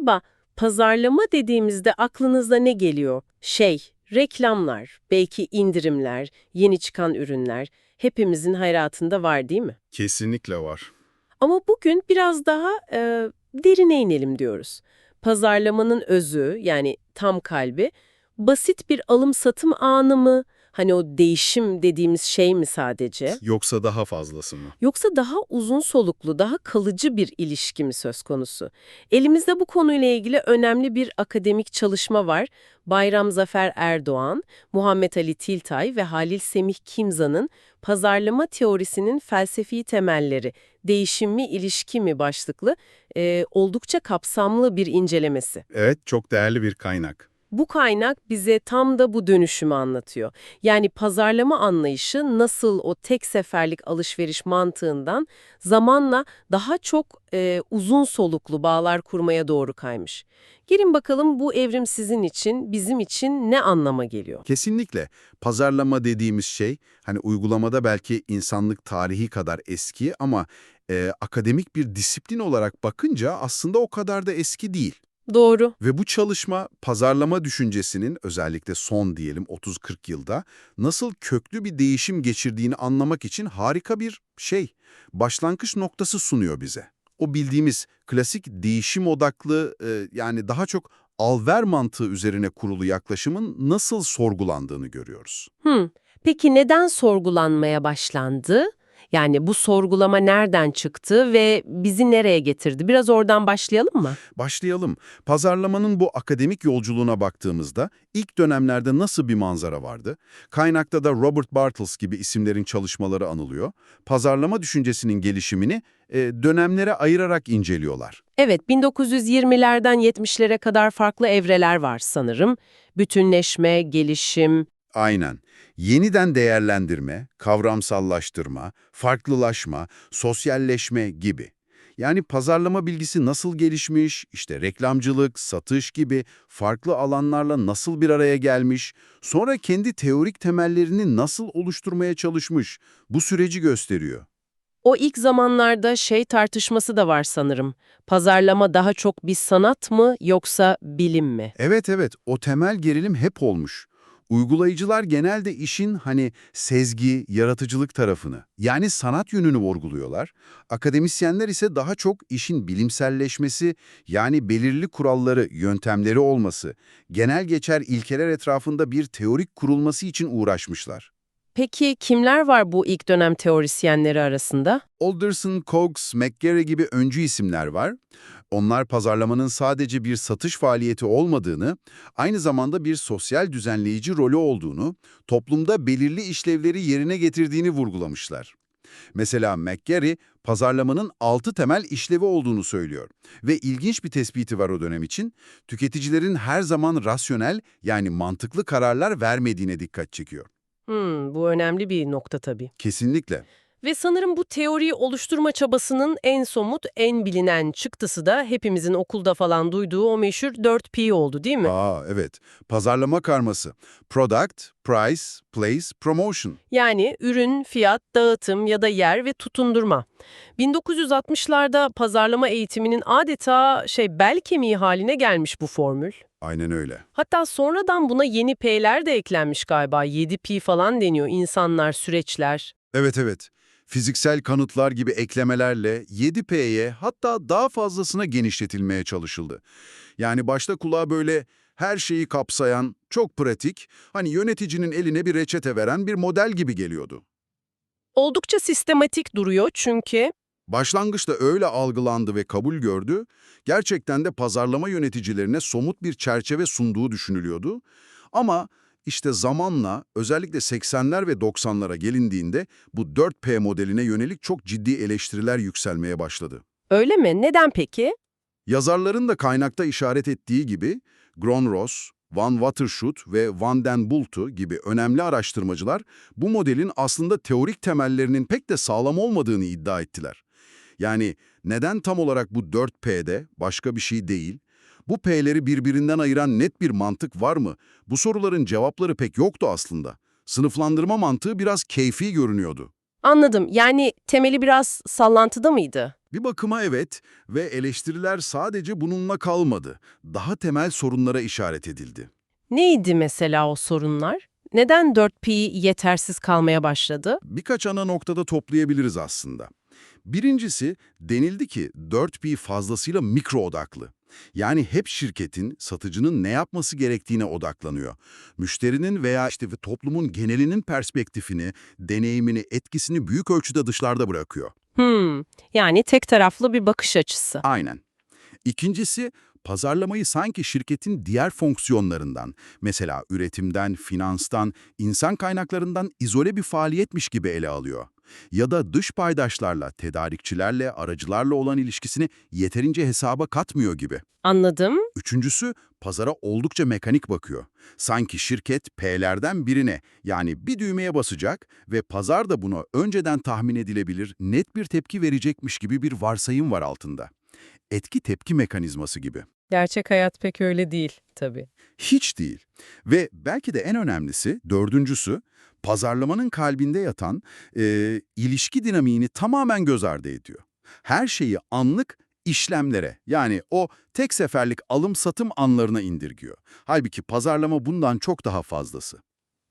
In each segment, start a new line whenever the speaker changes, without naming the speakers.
Merhaba, pazarlama dediğimizde aklınıza ne geliyor? Şey, reklamlar, belki indirimler, yeni çıkan ürünler hepimizin hayatında var değil mi?
Kesinlikle var.
Ama bugün biraz daha e, derine inelim diyoruz. Pazarlamanın özü yani tam kalbi basit bir alım-satım anı mı? Hani o değişim dediğimiz şey mi sadece?
Yoksa daha fazlası mı?
Yoksa daha uzun soluklu, daha kalıcı bir ilişki mi söz konusu? Elimizde bu konuyla ilgili önemli bir akademik çalışma var. Bayram Zafer Erdoğan, Muhammed Ali Tiltay ve Halil Semih Kimza'nın Pazarlama Teorisinin Felsefi Temelleri, Değişim mi İlişki mi başlıklı e, oldukça kapsamlı bir incelemesi.
Evet, çok değerli bir kaynak.
Bu kaynak bize tam da bu dönüşümü anlatıyor. Yani pazarlama anlayışı nasıl o tek seferlik alışveriş mantığından zamanla daha çok e, uzun soluklu bağlar kurmaya doğru kaymış. Gelin bakalım bu evrim sizin için, bizim için ne anlama geliyor?
Kesinlikle. Pazarlama dediğimiz şey, hani uygulamada belki insanlık tarihi kadar eski ama e, akademik bir disiplin olarak bakınca aslında o kadar da eski değil.
Doğru.
Ve bu çalışma pazarlama düşüncesinin özellikle son diyelim 30-40 yılda nasıl köklü bir değişim geçirdiğini anlamak için harika bir şey, başlangıç noktası sunuyor bize. O bildiğimiz klasik değişim odaklı e, yani daha çok al-ver mantığı üzerine kurulu yaklaşımın nasıl sorgulandığını görüyoruz.
Hmm. Peki neden sorgulanmaya başlandı? Yani bu sorgulama nereden çıktı ve bizi nereye getirdi? Biraz oradan başlayalım mı?
Başlayalım. Pazarlamanın bu akademik yolculuğuna baktığımızda ilk dönemlerde nasıl bir manzara vardı? Kaynakta da Robert Bartels gibi isimlerin çalışmaları anılıyor. Pazarlama düşüncesinin gelişimini e, dönemlere ayırarak inceliyorlar.
Evet, 1920'lerden 70'lere kadar farklı evreler var sanırım. Bütünleşme, gelişim.
Aynen. Yeniden değerlendirme, kavramsallaştırma, farklılaşma, sosyalleşme gibi. Yani pazarlama bilgisi nasıl gelişmiş, işte reklamcılık, satış gibi farklı alanlarla nasıl bir araya gelmiş, sonra kendi teorik temellerini nasıl oluşturmaya çalışmış, bu süreci gösteriyor.
O ilk zamanlarda şey tartışması da var sanırım. Pazarlama daha çok bir sanat mı yoksa bilim mi?
Evet evet, o temel gerilim hep olmuş. Uygulayıcılar genelde işin hani sezgi, yaratıcılık tarafını, yani sanat yönünü vurguluyorlar. Akademisyenler ise daha çok işin bilimselleşmesi, yani belirli kuralları, yöntemleri olması, genel geçer ilkeler etrafında bir teorik kurulması için uğraşmışlar.
Peki kimler var bu ilk dönem teorisyenleri arasında?
Alderson, Cox, McGarry gibi öncü isimler var. Onlar pazarlamanın sadece bir satış faaliyeti olmadığını, aynı zamanda bir sosyal düzenleyici rolü olduğunu, toplumda belirli işlevleri yerine getirdiğini vurgulamışlar. Mesela McGarry, pazarlamanın altı temel işlevi olduğunu söylüyor. Ve ilginç bir tespiti var o dönem için, tüketicilerin her zaman rasyonel yani mantıklı kararlar vermediğine dikkat çekiyor.
Hmm, bu önemli bir nokta tabii.
Kesinlikle.
Ve sanırım bu teoriyi oluşturma çabasının en somut, en bilinen çıktısı da hepimizin okulda falan duyduğu o meşhur 4P oldu değil mi?
Aa evet. Pazarlama karması. Product, Price, Place, Promotion.
Yani ürün, fiyat, dağıtım ya da yer ve tutundurma. 1960'larda pazarlama eğitiminin adeta şey bel kemiği haline gelmiş bu formül.
Aynen öyle.
Hatta sonradan buna yeni P'ler de eklenmiş galiba. 7P falan deniyor. İnsanlar, süreçler.
Evet evet. Fiziksel kanıtlar gibi eklemelerle 7P'ye hatta daha fazlasına genişletilmeye çalışıldı. Yani başta kulağa böyle her şeyi kapsayan, çok pratik, hani yöneticinin eline bir reçete veren bir model gibi geliyordu.
Oldukça sistematik duruyor çünkü
Başlangıçta öyle algılandı ve kabul gördü, gerçekten de pazarlama yöneticilerine somut bir çerçeve sunduğu düşünülüyordu. Ama işte zamanla özellikle 80'ler ve 90'lara gelindiğinde bu 4P modeline yönelik çok ciddi eleştiriler yükselmeye başladı.
öyle mi? Neden peki?
Yazarların da kaynakta işaret ettiği gibi Gronross, Van Watershoot ve Van den Bultu gibi önemli araştırmacılar bu modelin aslında teorik temellerinin pek de sağlam olmadığını iddia ettiler. Yani neden tam olarak bu 4P'de başka bir şey değil? Bu P'leri birbirinden ayıran net bir mantık var mı? Bu soruların cevapları pek yoktu aslında. Sınıflandırma mantığı biraz keyfi görünüyordu.
Anladım. Yani temeli biraz sallantıda mıydı?
Bir bakıma evet ve eleştiriler sadece bununla kalmadı. Daha temel sorunlara işaret edildi.
Neydi mesela o sorunlar? Neden 4P yetersiz kalmaya başladı?
Birkaç ana noktada toplayabiliriz aslında. Birincisi denildi ki 4P fazlasıyla mikro odaklı. Yani hep şirketin, satıcının ne yapması gerektiğine odaklanıyor. Müşterinin veya işte toplumun genelinin perspektifini, deneyimini, etkisini büyük ölçüde dışlarda bırakıyor.
Hmm, yani tek taraflı bir bakış açısı.
Aynen. İkincisi, pazarlamayı sanki şirketin diğer fonksiyonlarından, mesela üretimden, finanstan, insan kaynaklarından izole bir faaliyetmiş gibi ele alıyor. Ya da dış paydaşlarla, tedarikçilerle, aracılarla olan ilişkisini yeterince hesaba katmıyor gibi.
Anladım.
Üçüncüsü, pazara oldukça mekanik bakıyor. Sanki şirket P'lerden birine, yani bir düğmeye basacak ve pazar da buna önceden tahmin edilebilir, net bir tepki verecekmiş gibi bir varsayım var altında. Etki tepki mekanizması gibi.
Gerçek hayat pek öyle değil tabii.
Hiç değil. Ve belki de en önemlisi, dördüncüsü, pazarlamanın kalbinde yatan e, ilişki dinamiğini tamamen göz ardı ediyor. Her şeyi anlık işlemlere, yani o tek seferlik alım-satım anlarına indirgiyor. Halbuki pazarlama bundan çok daha fazlası.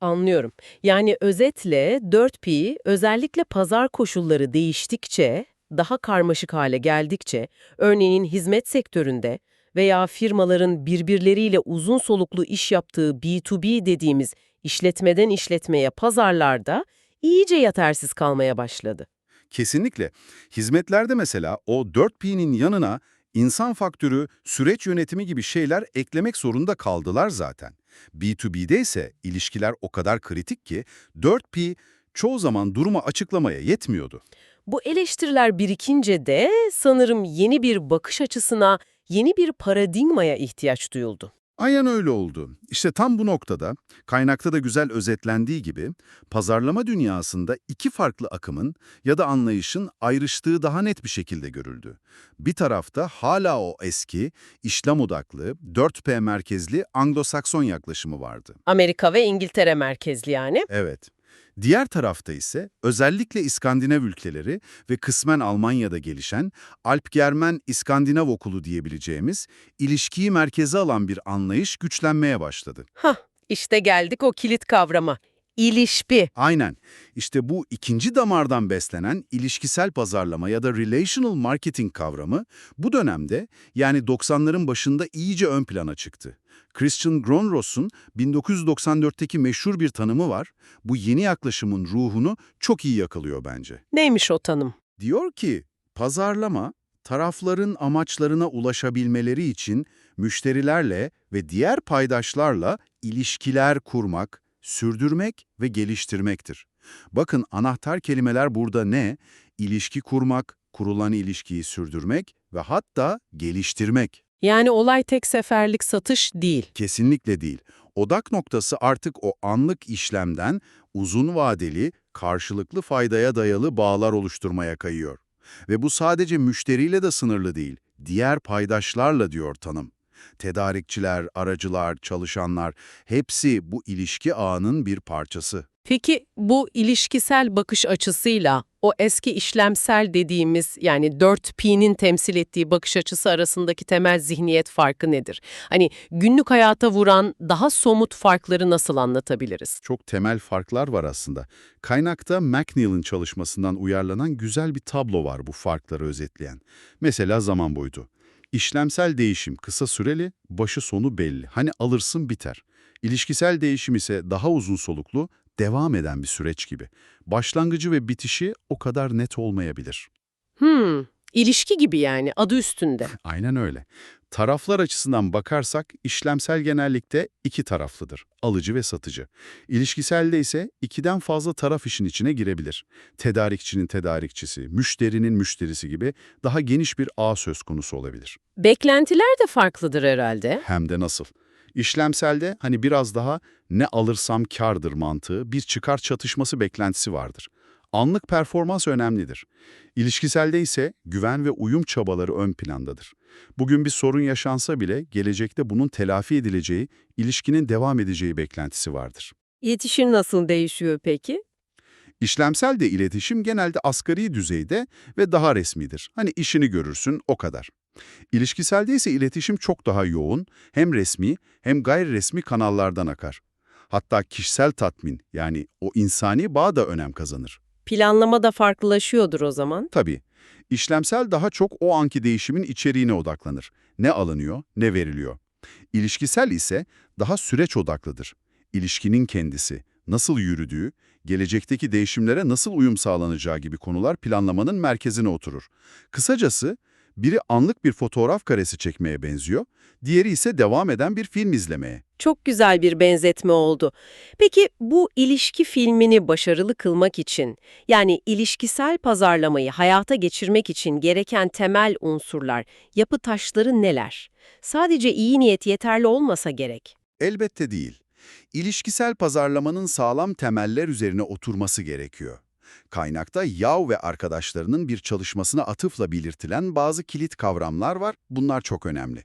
Anlıyorum. Yani özetle 4P özellikle pazar koşulları değiştikçe, daha karmaşık hale geldikçe, örneğin hizmet sektöründe veya firmaların birbirleriyle uzun soluklu iş yaptığı B2B dediğimiz işletmeden işletmeye pazarlarda iyice yetersiz kalmaya başladı.
Kesinlikle. Hizmetlerde mesela o 4P'nin yanına insan faktörü, süreç yönetimi gibi şeyler eklemek zorunda kaldılar zaten. B2B'de ise ilişkiler o kadar kritik ki 4P çoğu zaman durumu açıklamaya yetmiyordu.
Bu eleştiriler birikince de sanırım yeni bir bakış açısına, yeni bir paradigmaya ihtiyaç duyuldu.
Aynen öyle oldu. İşte tam bu noktada, kaynakta da güzel özetlendiği gibi, pazarlama dünyasında iki farklı akımın ya da anlayışın ayrıştığı daha net bir şekilde görüldü. Bir tarafta hala o eski, işlem odaklı, 4P merkezli Anglo-Sakson yaklaşımı vardı.
Amerika ve İngiltere merkezli yani.
Evet. Diğer tarafta ise özellikle İskandinav ülkeleri ve kısmen Almanya'da gelişen Alp-Germen İskandinav okulu diyebileceğimiz ilişkiyi merkeze alan bir anlayış güçlenmeye başladı.
Hah, işte geldik o kilit kavrama. İlişki.
Aynen. İşte bu ikinci damardan beslenen ilişkisel pazarlama ya da relational marketing kavramı bu dönemde yani 90'ların başında iyice ön plana çıktı. Christian Gronross'un 1994'teki meşhur bir tanımı var. Bu yeni yaklaşımın ruhunu çok iyi yakalıyor bence.
Neymiş o tanım?
Diyor ki, pazarlama, tarafların amaçlarına ulaşabilmeleri için müşterilerle ve diğer paydaşlarla ilişkiler kurmak, sürdürmek ve geliştirmektir. Bakın anahtar kelimeler burada ne? İlişki kurmak, kurulan ilişkiyi sürdürmek ve hatta geliştirmek.
Yani olay tek seferlik satış değil.
Kesinlikle değil. Odak noktası artık o anlık işlemden uzun vadeli, karşılıklı faydaya dayalı bağlar oluşturmaya kayıyor. Ve bu sadece müşteriyle de sınırlı değil, diğer paydaşlarla diyor tanım. Tedarikçiler, aracılar, çalışanlar hepsi bu ilişki ağının bir parçası.
Peki bu ilişkisel bakış açısıyla o eski işlemsel dediğimiz yani 4P'nin temsil ettiği bakış açısı arasındaki temel zihniyet farkı nedir? Hani günlük hayata vuran daha somut farkları nasıl anlatabiliriz?
Çok temel farklar var aslında. Kaynakta McNeil'in çalışmasından uyarlanan güzel bir tablo var bu farkları özetleyen. Mesela zaman boyutu. İşlemsel değişim kısa süreli, başı sonu belli. Hani alırsın biter. İlişkisel değişim ise daha uzun soluklu, devam eden bir süreç gibi. Başlangıcı ve bitişi o kadar net olmayabilir.
Hmm, ilişki gibi yani adı üstünde.
Aynen öyle. Taraflar açısından bakarsak işlemsel genellikle iki taraflıdır. Alıcı ve satıcı. İlişkiselde ise ikiden fazla taraf işin içine girebilir. Tedarikçinin tedarikçisi, müşterinin müşterisi gibi daha geniş bir ağ söz konusu olabilir.
Beklentiler de farklıdır herhalde.
Hem de nasıl? İşlemselde hani biraz daha ne alırsam kârdır mantığı, bir çıkar çatışması beklentisi vardır. Anlık performans önemlidir. İlişkiselde ise güven ve uyum çabaları ön plandadır. Bugün bir sorun yaşansa bile gelecekte bunun telafi edileceği, ilişkinin devam edeceği beklentisi vardır.
İletişim nasıl değişiyor peki?
İşlemsel de iletişim genelde asgari düzeyde ve daha resmidir. Hani işini görürsün, o kadar. İlişkiselde ise iletişim çok daha yoğun, hem resmi hem gayri resmi kanallardan akar. Hatta kişisel tatmin yani o insani bağ da önem kazanır.
Planlama da farklılaşıyordur o zaman.
Tabii, işlemsel daha çok o anki değişimin içeriğine odaklanır. Ne alınıyor, ne veriliyor. İlişkisel ise daha süreç odaklıdır. İlişkinin kendisi, nasıl yürüdüğü, gelecekteki değişimlere nasıl uyum sağlanacağı gibi konular planlamanın merkezine oturur. Kısacası, biri anlık bir fotoğraf karesi çekmeye benziyor, diğeri ise devam eden bir film izlemeye.
Çok güzel bir benzetme oldu. Peki bu ilişki filmini başarılı kılmak için, yani ilişkisel pazarlamayı hayata geçirmek için gereken temel unsurlar, yapı taşları neler? Sadece iyi niyet yeterli olmasa gerek.
Elbette değil. İlişkisel pazarlamanın sağlam temeller üzerine oturması gerekiyor. Kaynakta Yao ve arkadaşlarının bir çalışmasına atıfla belirtilen bazı kilit kavramlar var. Bunlar çok önemli.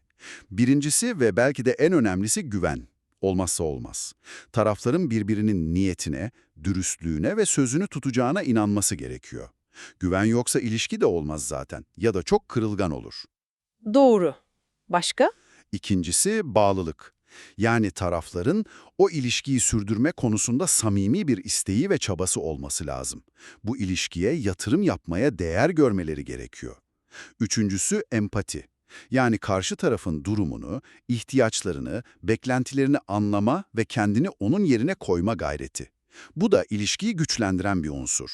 Birincisi ve belki de en önemlisi güven. Olmazsa olmaz. Tarafların birbirinin niyetine, dürüstlüğüne ve sözünü tutacağına inanması gerekiyor. Güven yoksa ilişki de olmaz zaten ya da çok kırılgan olur.
Doğru. Başka?
İkincisi bağlılık. Yani tarafların o ilişkiyi sürdürme konusunda samimi bir isteği ve çabası olması lazım. Bu ilişkiye yatırım yapmaya değer görmeleri gerekiyor. Üçüncüsü empati. Yani karşı tarafın durumunu, ihtiyaçlarını, beklentilerini anlama ve kendini onun yerine koyma gayreti. Bu da ilişkiyi güçlendiren bir unsur.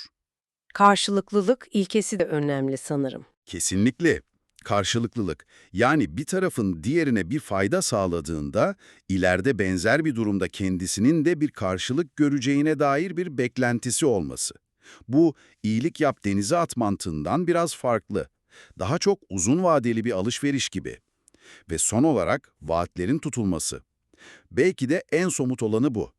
Karşılıklılık ilkesi de önemli sanırım.
Kesinlikle. Karşılıklılık. Yani bir tarafın diğerine bir fayda sağladığında, ileride benzer bir durumda kendisinin de bir karşılık göreceğine dair bir beklentisi olması. Bu, iyilik yap denize at mantığından biraz farklı. Daha çok uzun vadeli bir alışveriş gibi. Ve son olarak vaatlerin tutulması. Belki de en somut olanı bu.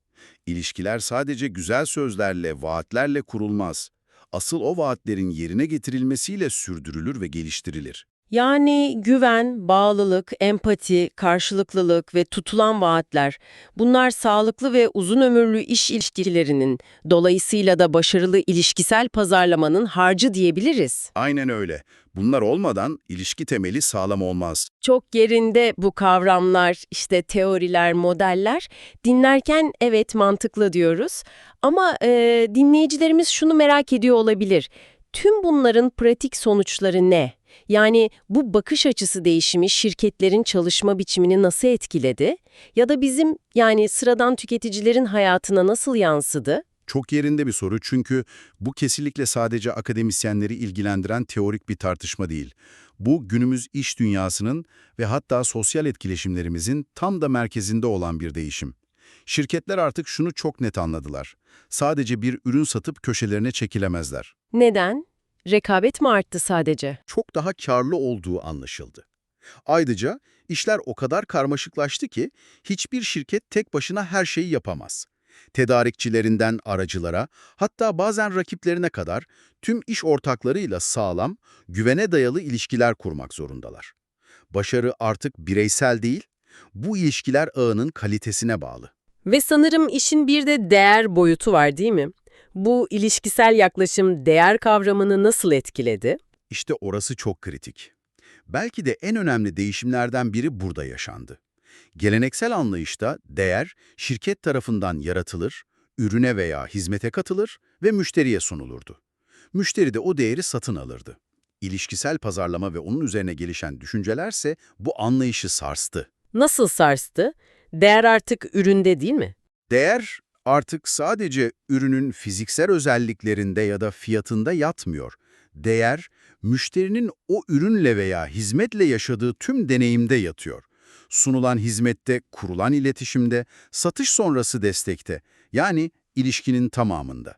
İlişkiler sadece güzel sözlerle, vaatlerle kurulmaz. Asıl o vaatlerin yerine getirilmesiyle sürdürülür ve geliştirilir.
Yani güven, bağlılık, empati, karşılıklılık ve tutulan vaatler, bunlar sağlıklı ve uzun ömürlü iş ilişkilerinin, dolayısıyla da başarılı ilişkisel pazarlamanın harcı diyebiliriz.
Aynen öyle. Bunlar olmadan ilişki temeli sağlam olmaz.
Çok yerinde bu kavramlar, işte teoriler, modeller. Dinlerken evet mantıklı diyoruz ama e, dinleyicilerimiz şunu merak ediyor olabilir. Tüm bunların pratik sonuçları ne? Yani bu bakış açısı değişimi şirketlerin çalışma biçimini nasıl etkiledi? Ya da bizim yani sıradan tüketicilerin hayatına nasıl yansıdı?
Çok yerinde bir soru çünkü bu kesinlikle sadece akademisyenleri ilgilendiren teorik bir tartışma değil. Bu günümüz iş dünyasının ve hatta sosyal etkileşimlerimizin tam da merkezinde olan bir değişim. Şirketler artık şunu çok net anladılar. Sadece bir ürün satıp köşelerine çekilemezler.
Neden? Rekabet mi arttı sadece?
Çok daha karlı olduğu anlaşıldı. Ayrıca işler o kadar karmaşıklaştı ki hiçbir şirket tek başına her şeyi yapamaz. Tedarikçilerinden aracılara, hatta bazen rakiplerine kadar tüm iş ortaklarıyla sağlam, güvene dayalı ilişkiler kurmak zorundalar. Başarı artık bireysel değil, bu ilişkiler ağının kalitesine bağlı.
Ve sanırım işin bir de değer boyutu var değil mi? Bu ilişkisel yaklaşım değer kavramını nasıl etkiledi?
İşte orası çok kritik. Belki de en önemli değişimlerden biri burada yaşandı. Geleneksel anlayışta değer şirket tarafından yaratılır, ürüne veya hizmete katılır ve müşteriye sunulurdu. Müşteri de o değeri satın alırdı. İlişkisel pazarlama ve onun üzerine gelişen düşüncelerse bu anlayışı sarstı.
Nasıl sarstı? Değer artık üründe değil mi?
Değer artık sadece ürünün fiziksel özelliklerinde ya da fiyatında yatmıyor. Değer, müşterinin o ürünle veya hizmetle yaşadığı tüm deneyimde yatıyor. Sunulan hizmette, kurulan iletişimde, satış sonrası destekte, yani ilişkinin tamamında.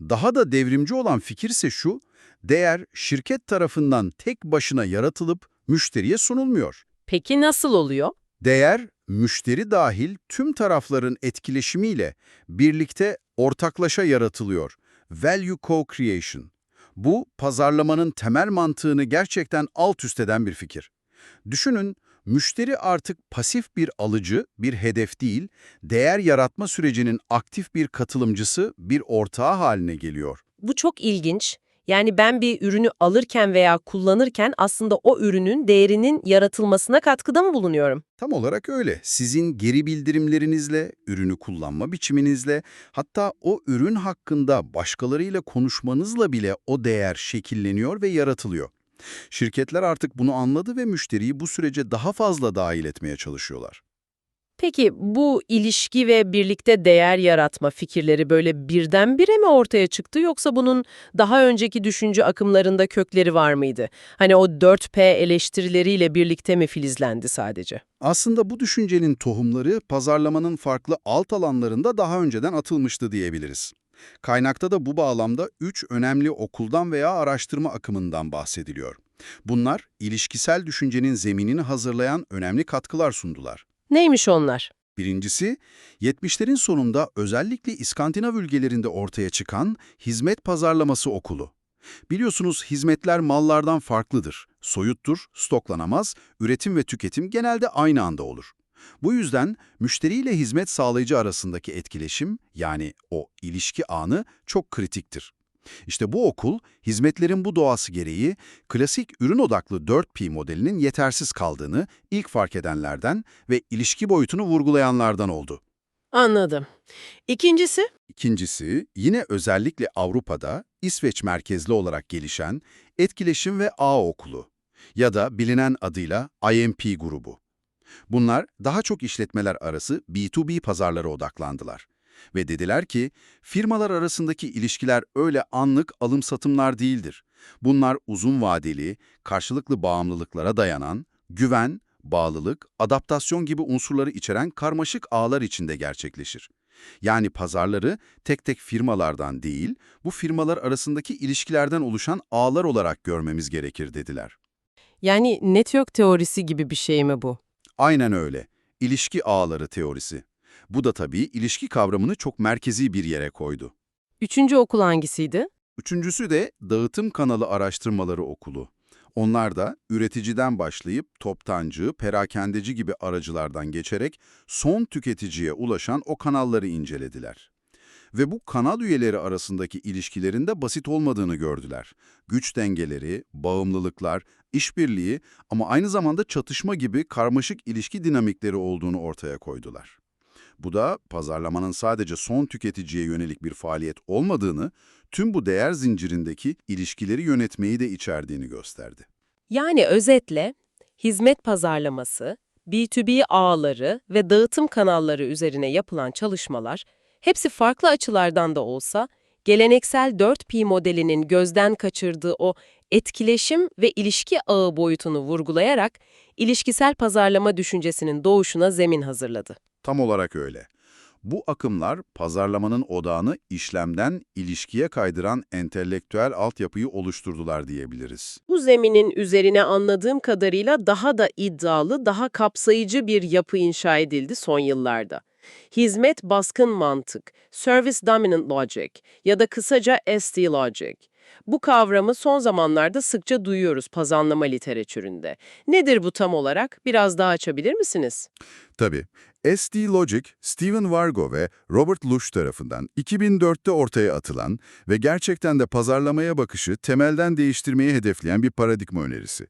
Daha da devrimci olan fikir ise şu, değer şirket tarafından tek başına yaratılıp müşteriye sunulmuyor.
Peki nasıl oluyor?
Değer, müşteri dahil tüm tarafların etkileşimiyle birlikte ortaklaşa yaratılıyor. Value co-creation. Bu, pazarlamanın temel mantığını gerçekten alt üst eden bir fikir. Düşünün, Müşteri artık pasif bir alıcı, bir hedef değil, değer yaratma sürecinin aktif bir katılımcısı, bir ortağı haline geliyor.
Bu çok ilginç. Yani ben bir ürünü alırken veya kullanırken aslında o ürünün değerinin yaratılmasına katkıda mı bulunuyorum?
Tam olarak öyle. Sizin geri bildirimlerinizle, ürünü kullanma biçiminizle, hatta o ürün hakkında başkalarıyla konuşmanızla bile o değer şekilleniyor ve yaratılıyor. Şirketler artık bunu anladı ve müşteriyi bu sürece daha fazla dahil etmeye çalışıyorlar.
Peki bu ilişki ve birlikte değer yaratma fikirleri böyle birdenbire mi ortaya çıktı yoksa bunun daha önceki düşünce akımlarında kökleri var mıydı? Hani o 4P eleştirileriyle birlikte mi filizlendi sadece?
Aslında bu düşüncenin tohumları pazarlamanın farklı alt alanlarında daha önceden atılmıştı diyebiliriz. Kaynakta da bu bağlamda üç önemli okuldan veya araştırma akımından bahsediliyor. Bunlar, ilişkisel düşüncenin zeminini hazırlayan önemli katkılar sundular.
Neymiş onlar?
Birincisi, 70'lerin sonunda özellikle İskandinav ülkelerinde ortaya çıkan hizmet pazarlaması okulu. Biliyorsunuz hizmetler mallardan farklıdır. Soyuttur, stoklanamaz, üretim ve tüketim genelde aynı anda olur. Bu yüzden müşteriyle hizmet sağlayıcı arasındaki etkileşim, yani o ilişki anı çok kritiktir. İşte bu okul, hizmetlerin bu doğası gereği klasik ürün odaklı 4P modelinin yetersiz kaldığını ilk fark edenlerden ve ilişki boyutunu vurgulayanlardan oldu.
Anladım. İkincisi?
İkincisi, yine özellikle Avrupa'da İsveç merkezli olarak gelişen Etkileşim ve Ağ Okulu ya da bilinen adıyla IMP grubu. Bunlar daha çok işletmeler arası B2B pazarlara odaklandılar. Ve dediler ki, firmalar arasındaki ilişkiler öyle anlık alım-satımlar değildir. Bunlar uzun vadeli, karşılıklı bağımlılıklara dayanan, güven, bağlılık, adaptasyon gibi unsurları içeren karmaşık ağlar içinde gerçekleşir. Yani pazarları tek tek firmalardan değil, bu firmalar arasındaki ilişkilerden oluşan ağlar olarak görmemiz gerekir dediler.
Yani network teorisi gibi bir şey mi bu?
Aynen öyle. İlişki ağları teorisi. Bu da tabii ilişki kavramını çok merkezi bir yere koydu.
Üçüncü okul hangisiydi?
Üçüncüsü de Dağıtım Kanalı Araştırmaları Okulu. Onlar da üreticiden başlayıp toptancı, perakendeci gibi aracılardan geçerek son tüketiciye ulaşan o kanalları incelediler. Ve bu kanal üyeleri arasındaki ilişkilerin de basit olmadığını gördüler. Güç dengeleri, bağımlılıklar, işbirliği ama aynı zamanda çatışma gibi karmaşık ilişki dinamikleri olduğunu ortaya koydular. Bu da pazarlamanın sadece son tüketiciye yönelik bir faaliyet olmadığını, tüm bu değer zincirindeki ilişkileri yönetmeyi de içerdiğini gösterdi.
Yani özetle hizmet pazarlaması, B2B ağları ve dağıtım kanalları üzerine yapılan çalışmalar hepsi farklı açılardan da olsa geleneksel 4P modelinin gözden kaçırdığı o etkileşim ve ilişki ağı boyutunu vurgulayarak ilişkisel pazarlama düşüncesinin doğuşuna zemin hazırladı.
Tam olarak öyle. Bu akımlar pazarlamanın odağını işlemden ilişkiye kaydıran entelektüel altyapıyı oluşturdular diyebiliriz.
Bu zeminin üzerine anladığım kadarıyla daha da iddialı, daha kapsayıcı bir yapı inşa edildi son yıllarda. Hizmet baskın mantık, Service Dominant Logic ya da kısaca SD Logic. Bu kavramı son zamanlarda sıkça duyuyoruz pazarlama literatüründe. Nedir bu tam olarak? Biraz daha açabilir misiniz?
Tabii. SD Logic, Steven Vargo ve Robert Lush tarafından 2004'te ortaya atılan ve gerçekten de pazarlamaya bakışı temelden değiştirmeyi hedefleyen bir paradigma önerisi.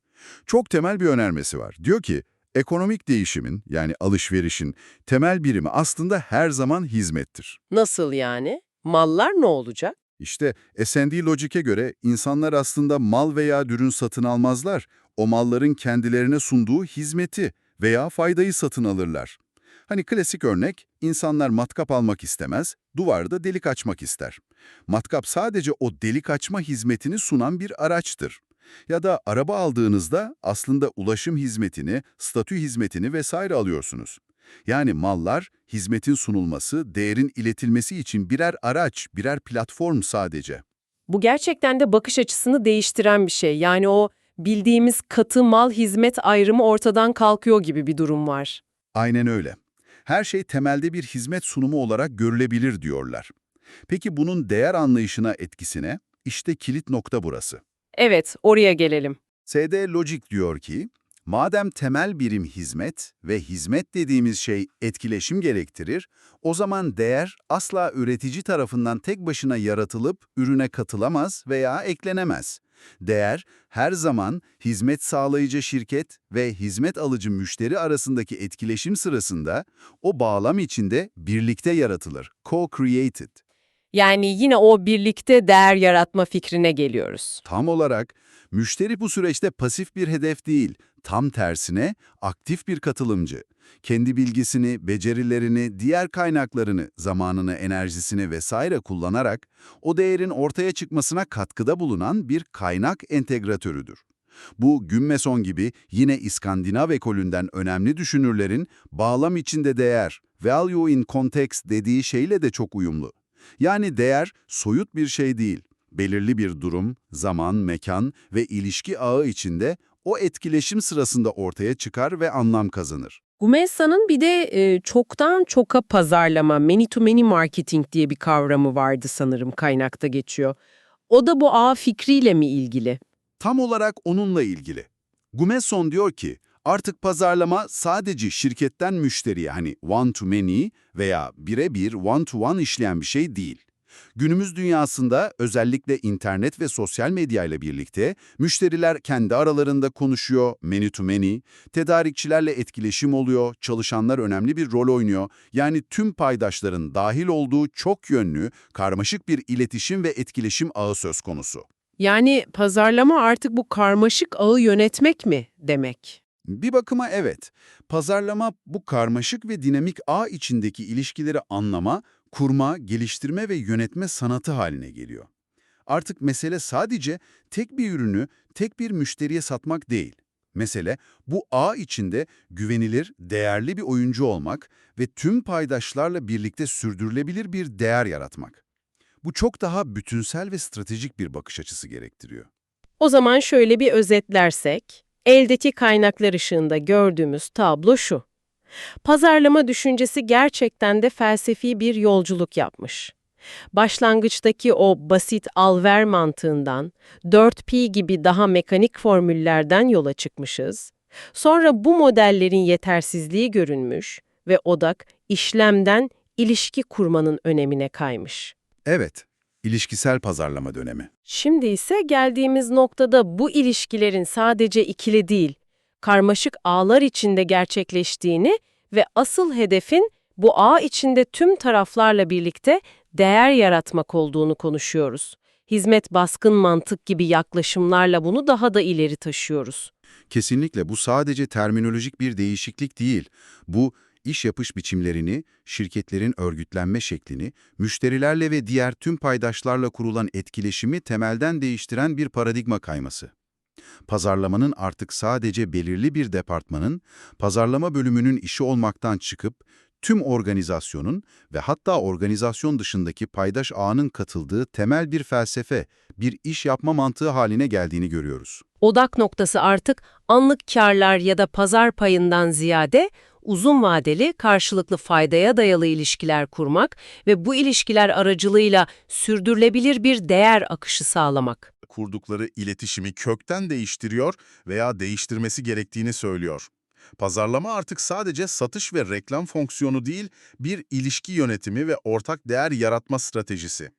Çok temel bir önermesi var. Diyor ki, ekonomik değişimin yani alışverişin temel birimi aslında her zaman hizmettir.
Nasıl yani? Mallar ne olacak?
İşte S&D Logic'e göre insanlar aslında mal veya ürün satın almazlar. O malların kendilerine sunduğu hizmeti veya faydayı satın alırlar. Hani klasik örnek, insanlar matkap almak istemez, duvarda delik açmak ister. Matkap sadece o delik açma hizmetini sunan bir araçtır. Ya da araba aldığınızda aslında ulaşım hizmetini, statü hizmetini vesaire alıyorsunuz. Yani mallar, hizmetin sunulması, değerin iletilmesi için birer araç, birer platform sadece.
Bu gerçekten de bakış açısını değiştiren bir şey. Yani o bildiğimiz katı mal hizmet ayrımı ortadan kalkıyor gibi bir durum var.
Aynen öyle. Her şey temelde bir hizmet sunumu olarak görülebilir diyorlar. Peki bunun değer anlayışına etkisine? İşte kilit nokta burası.
Evet, oraya gelelim.
SD Logic diyor ki, Madem temel birim hizmet ve hizmet dediğimiz şey etkileşim gerektirir, o zaman değer asla üretici tarafından tek başına yaratılıp ürüne katılamaz veya eklenemez. Değer her zaman hizmet sağlayıcı şirket ve hizmet alıcı müşteri arasındaki etkileşim sırasında o bağlam içinde birlikte yaratılır, co-created.
Yani yine o birlikte değer yaratma fikrine geliyoruz.
Tam olarak müşteri bu süreçte pasif bir hedef değil, tam tersine aktif bir katılımcı. Kendi bilgisini, becerilerini, diğer kaynaklarını, zamanını, enerjisini vesaire kullanarak o değerin ortaya çıkmasına katkıda bulunan bir kaynak entegratörüdür. Bu Gümmeson gibi yine İskandinav ekolünden önemli düşünürlerin bağlam içinde değer, value in context dediği şeyle de çok uyumlu. Yani değer soyut bir şey değil, belirli bir durum, zaman, mekan ve ilişki ağı içinde o etkileşim sırasında ortaya çıkar ve anlam kazanır.
Gumessa'nın bir de e, çoktan çoka pazarlama, many to many marketing diye bir kavramı vardı sanırım kaynakta geçiyor. O da bu ağ fikriyle mi ilgili?
Tam olarak onunla ilgili. Gumeson diyor ki, artık pazarlama sadece şirketten müşteriye hani one to many veya birebir one to one işleyen bir şey değil. Günümüz dünyasında özellikle internet ve sosyal medya ile birlikte müşteriler kendi aralarında konuşuyor, many to many, tedarikçilerle etkileşim oluyor, çalışanlar önemli bir rol oynuyor. Yani tüm paydaşların dahil olduğu çok yönlü, karmaşık bir iletişim ve etkileşim ağı söz konusu.
Yani pazarlama artık bu karmaşık ağı yönetmek mi demek?
Bir bakıma evet. Pazarlama bu karmaşık ve dinamik ağ içindeki ilişkileri anlama, kurma, geliştirme ve yönetme sanatı haline geliyor. Artık mesele sadece tek bir ürünü tek bir müşteriye satmak değil. Mesele bu ağ içinde güvenilir, değerli bir oyuncu olmak ve tüm paydaşlarla birlikte sürdürülebilir bir değer yaratmak. Bu çok daha bütünsel ve stratejik bir bakış açısı gerektiriyor.
O zaman şöyle bir özetlersek, eldeki kaynaklar ışığında gördüğümüz tablo şu. Pazarlama düşüncesi gerçekten de felsefi bir yolculuk yapmış. Başlangıçtaki o basit al-ver mantığından, 4P gibi daha mekanik formüllerden yola çıkmışız. Sonra bu modellerin yetersizliği görünmüş ve odak işlemden ilişki kurmanın önemine kaymış.
Evet, ilişkisel pazarlama dönemi.
Şimdi ise geldiğimiz noktada bu ilişkilerin sadece ikili değil, karmaşık ağlar içinde gerçekleştiğini ve asıl hedefin bu ağ içinde tüm taraflarla birlikte değer yaratmak olduğunu konuşuyoruz. Hizmet baskın mantık gibi yaklaşımlarla bunu daha da ileri taşıyoruz.
Kesinlikle bu sadece terminolojik bir değişiklik değil. Bu, iş yapış biçimlerini, şirketlerin örgütlenme şeklini, müşterilerle ve diğer tüm paydaşlarla kurulan etkileşimi temelden değiştiren bir paradigma kayması. Pazarlamanın artık sadece belirli bir departmanın, pazarlama bölümünün işi olmaktan çıkıp, tüm organizasyonun ve hatta organizasyon dışındaki paydaş ağının katıldığı temel bir felsefe, bir iş yapma mantığı haline geldiğini görüyoruz.
Odak noktası artık anlık karlar ya da pazar payından ziyade uzun vadeli karşılıklı faydaya dayalı ilişkiler kurmak ve bu ilişkiler aracılığıyla sürdürülebilir bir değer akışı sağlamak.
Kurdukları iletişimi kökten değiştiriyor veya değiştirmesi gerektiğini söylüyor. Pazarlama artık sadece satış ve reklam fonksiyonu değil, bir ilişki yönetimi ve ortak değer yaratma stratejisi.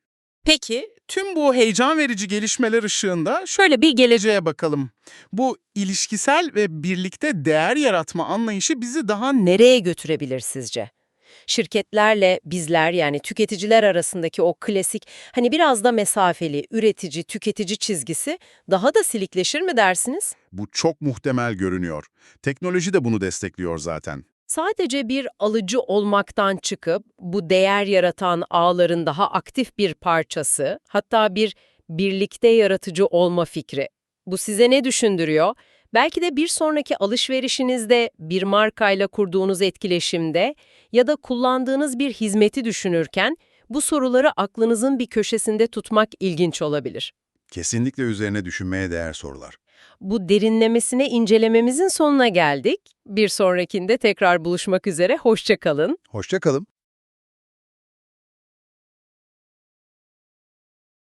Peki,
Tüm bu heyecan verici gelişmeler ışığında
şöyle bir
geleceğe bakalım. Bu ilişkisel ve birlikte değer yaratma anlayışı bizi daha
nereye götürebilir sizce? Şirketlerle bizler yani tüketiciler arasındaki o klasik hani biraz da mesafeli üretici tüketici çizgisi daha da silikleşir mi dersiniz?
Bu çok muhtemel görünüyor. Teknoloji de bunu destekliyor zaten.
Sadece bir alıcı olmaktan çıkıp bu değer yaratan ağların daha aktif bir parçası, hatta bir birlikte yaratıcı olma fikri. Bu size ne düşündürüyor? Belki de bir sonraki alışverişinizde, bir markayla kurduğunuz etkileşimde ya da kullandığınız bir hizmeti düşünürken bu soruları aklınızın bir köşesinde tutmak ilginç olabilir.
Kesinlikle üzerine düşünmeye değer sorular.
Bu derinlemesine incelememizin sonuna geldik. Bir sonrakinde tekrar buluşmak üzere, hoşça kalın.
Hoşça kalın.